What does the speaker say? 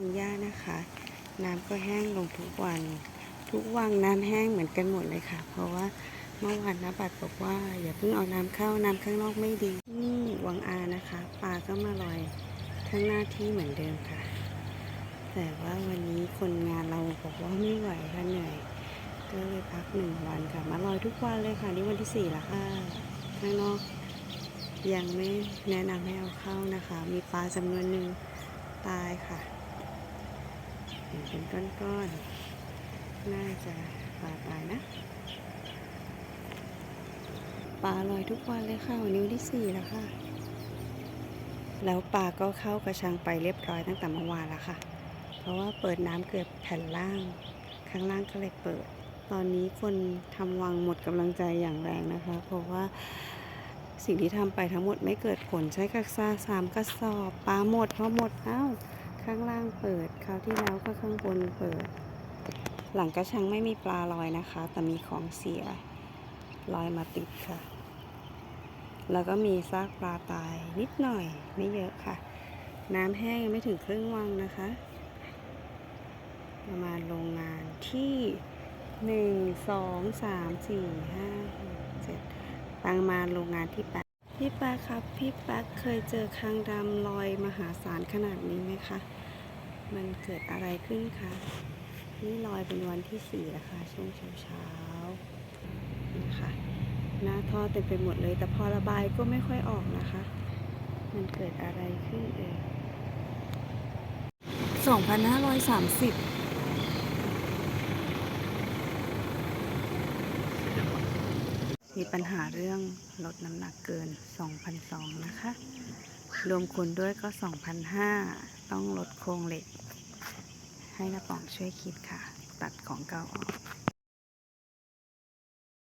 วังย่านะคะ น้ำก็แห้งลงทุกวัน ทุกวังน้ำแห้งเหมือนกันหมดเลยค่ะ เพราะว่าเมื่อวานนะบัตรบอกว่า อย่าเพิ่งเอาน้ำเข้าน้ำข้างนอกไม่ดี นี่วังอานะคะปลาก็มาลอยทั้งหน้าที่เหมือนเดิมค่ะ แต่ว่าวันนี้คนงานเราบอกว่าไม่ไหวค่ะเหนื่อยก็เลยพักหนึ่งวันค่ะ มาลอยทุกวันเลยค่ะนี่วันที่สี่ล้วค่ะข้างนอกยังไม่แนะนำให้เอาเข้านะคะ มีปลาจำนวนหนึ่งตายค่ะ เห็นเป็นก้อนๆ น่าจะปลาตายนะ ปลาลอยทุกวันเลยค่ะวันนี้ที่สี่แล้วค่ะ แล้วปลาก็เข้ากระชังไปเรียบร้อยตั้งแต่เมื่อวานแล้วค่ะ เพราะว่าเปิดน้ำเกือบแผ่นล่าง ข้างล่างก็เลยเปิด ตอนนี้คนทำวังหมดกำลังใจอย่างแรงนะคะ เพราะว่าสิ่งที่ทำไปทั้งหมดไม่เกิดผลใช้กักซ่าสามกระสอบปลาหมดพอหมดเอ้า ข้างล่างเปิด คราวที่แล้วก็ข้างบนเปิด หลังกระชังไม่มีปลาลอยนะคะ แต่มีของเสียลอยมาติดค่ะ แล้วก็มีซากปลาตายนิดหน่อยไม่เยอะค่ะ น้ำแห้งยังไม่ถึงครึ่งวังนะคะ ประมาณโรงงานที่หนึ่งสองสามสี่ห้าหกเจ็ดประมาณโรงงานที่แปด พี่ป๊กครับ พี่ป๊กเคยเจอคางดำลอยมหาศาลขนาดนี้ไหมคะ มันเกิดอะไรขึ้นคะ นี่ลอยเป็นวันที่สี่นะคะ ช่วงเช้าเช้านะคะหน้าท่อเต็มไปหมดเลย แต่พอระบายก็ไม่ค่อยออกนะคะ มันเกิดอะไรขึ้นเอ่ย2530 มีปัญหาเรื่องลดน้ำหนักเกิน 2,200 นะคะ รวมคุณด้วยก็ 2,500 ต้องลดโครงเหล็ก ให้กระป๋องช่วยคิดค่ะ ตัดของเก่าออก